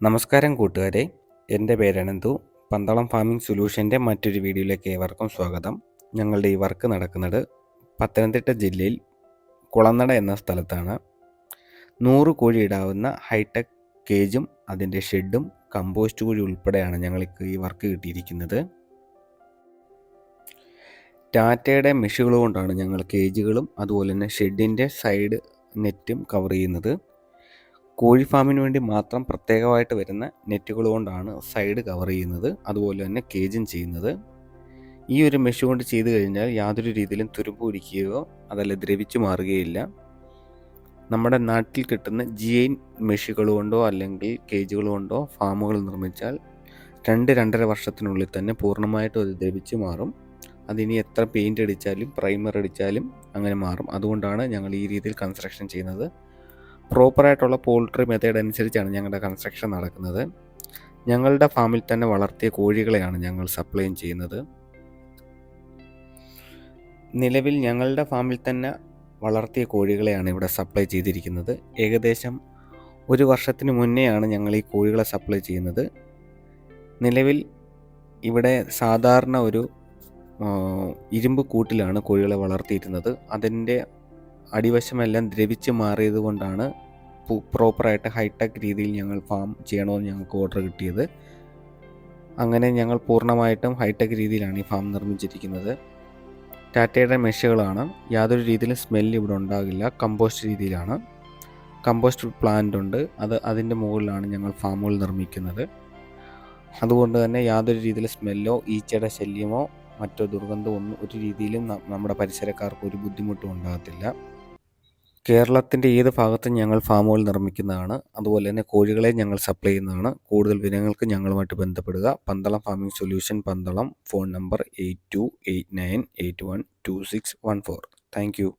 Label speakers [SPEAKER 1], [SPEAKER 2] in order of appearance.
[SPEAKER 1] നമസ്കാരം കൂട്ടുകാരെ. എന്റെ പേരനന്തു പന്തളം ഫാമിംഗ് സൊല്യൂഷന്റെ മറ്റൊരു വീഡിയോയിലേക്ക് ഏവർക്കും സ്വാഗതം. ഞങ്ങളുടെ ഈ വർക്ക് നടക്കുന്നത് പത്തനംതിട്ട ജില്ലയിൽ കുളനട എന്ന സ്ഥലത്താണ്. നൂറ് കോഴി ഇടാവുന്ന ഹൈടെക് കേജും അതിന്റെ ഷെഡും കമ്പോസ്റ്റ് കുഴി ഉൾപ്പെടെയാണ് ഞങ്ങൾക്ക് ഈ വർക്ക് കിട്ടിയിരിക്കുന്നത്. ടാറ്റയുടെ മെഷുകൾ കൊണ്ടാണ് ഞങ്ങൾ കേജുകളും അതുപോലെ തന്നെ ഷെഡിന്റെ സൈഡ് നെറ്റും കവർ ചെയ്യുന്നത്. കോഴി ഫാമിന് വേണ്ടി മാത്രം പ്രത്യേകമായിട്ട് വരുന്ന നെറ്റുകൾ കൊണ്ടാണ് സൈഡ് കവർ ചെയ്യുന്നത്. അതുപോലെ തന്നെ കേജും ചെയ്യുന്നത്. ഈ ഒരു മെഷ് കൊണ്ട് ചെയ്തു കഴിഞ്ഞാൽ യാതൊരു രീതിയിലും തുരുമ്പ് പിടിക്കുകയോ അതല്ല ദ്രവിച്ചു മാറുകയില്ല. നമ്മുടെ നാട്ടിൽ കിട്ടുന്ന ജി ഐ മെഷുകൾ കൊണ്ടോ അല്ലെങ്കിൽ കേജുകൾ കൊണ്ടോ ഫാമുകൾ നിർമ്മിച്ചാൽ രണ്ട് രണ്ടര വർഷത്തിനുള്ളിൽ തന്നെ പൂർണമായിട്ടും അത് ദ്രവിച്ചു മാറും. അതിനി എത്ര പെയിന്റ് അടിച്ചാലും പ്രൈമർ അടിച്ചാലും അങ്ങനെ മാറും. അതുകൊണ്ടാണ് ഞങ്ങൾ ഈ രീതിയിൽ കൺസ്ട്രക്ഷൻ ചെയ്യുന്നത്. പ്രോപ്പറായിട്ടുള്ള പോൾട്രി മെത്തേഡ് അനുസരിച്ചാണ് ഞങ്ങളുടെ കൺസ്ട്രക്ഷൻ നടക്കുന്നത്. ഞങ്ങളുടെ ഫാമിൽ തന്നെ വളർത്തിയ കോഴികളെയാണ് ഞങ്ങൾ സപ്ലൈയും ചെയ്യുന്നത്. നിലവിൽ ഞങ്ങളുടെ ഫാമിൽ തന്നെ വളർത്തിയ കോഴികളെയാണ് ഇവിടെ സപ്ലൈ ചെയ്തിരിക്കുന്നത്. ഏകദേശം ഒരു വർഷത്തിന് മുന്നെയാണ് ഞങ്ങൾ ഈ കോഴികളെ സപ്ലൈ ചെയ്യുന്നത്. നിലവിൽ ഇവിടെ സാധാരണ ഒരു ഇരുമ്പ് കൂട്ടിലാണ് കോഴികളെ വളർത്തിയിരുന്നത്. അതിന്റെ അടിവശമെല്ലാം ദ്രവിച്ച് മാറിയതുകൊണ്ടാണ് പ്രോപ്പറായിട്ട് ഹൈടെക് രീതിയിൽ ഞങ്ങൾ ഫാം ചെയ്യണമെന്ന് ഞങ്ങൾക്ക് ഓർഡർ കിട്ടിയത്. അങ്ങനെ ഞങ്ങൾ പൂർണമായിട്ടും ഹൈടെക് രീതിയിലാണ് ഈ ഫാം നിർമ്മിച്ചിരിക്കുന്നത്. ടാറ്റയുടെ മെഷുകളാണ്. യാതൊരു രീതിയിലും സ്മെല്ല് ഇവിടെ ഉണ്ടാകില്ല. കമ്പോസ്റ്റ് രീതിയിലാണ്. കമ്പോസ്റ്റ് പ്ലാന്റ് ഉണ്ട്. അത് അതിന്റെ മുകളിലാണ് ഞങ്ങൾ ഫാമുകൾ നിർമ്മിക്കുന്നത്. അതുകൊണ്ട് തന്നെ യാതൊരു രീതിയിലും സ്മെല്ലോ ഈച്ചയുടെ ശല്യമോ മറ്റോ ദുർഗന്ധം ഒന്നും ഒരു രീതിയിലും നമ്മുടെ പരിസരക്കാർക്ക് ഒരു ബുദ്ധിമുട്ടും ഉണ്ടാകത്തില്ല. കേരളത്തിന്റെ ഏത് ഭാഗത്തും ഞങ്ങൾ ഫാമുകൾ നിർമ്മിക്കുന്നതാണ്. അതുപോലെ തന്നെ കോഴികളെ ഞങ്ങൾ സപ്ലൈ ചെയ്യുന്നതാണ്. കൂടുതൽ വിനങ്ങൾക്ക് ഞങ്ങളുമായിട്ട് ബന്ധപ്പെടുക. Pandalam farming solution Pandalam phone number eight two eight nine eight one two six one four thank you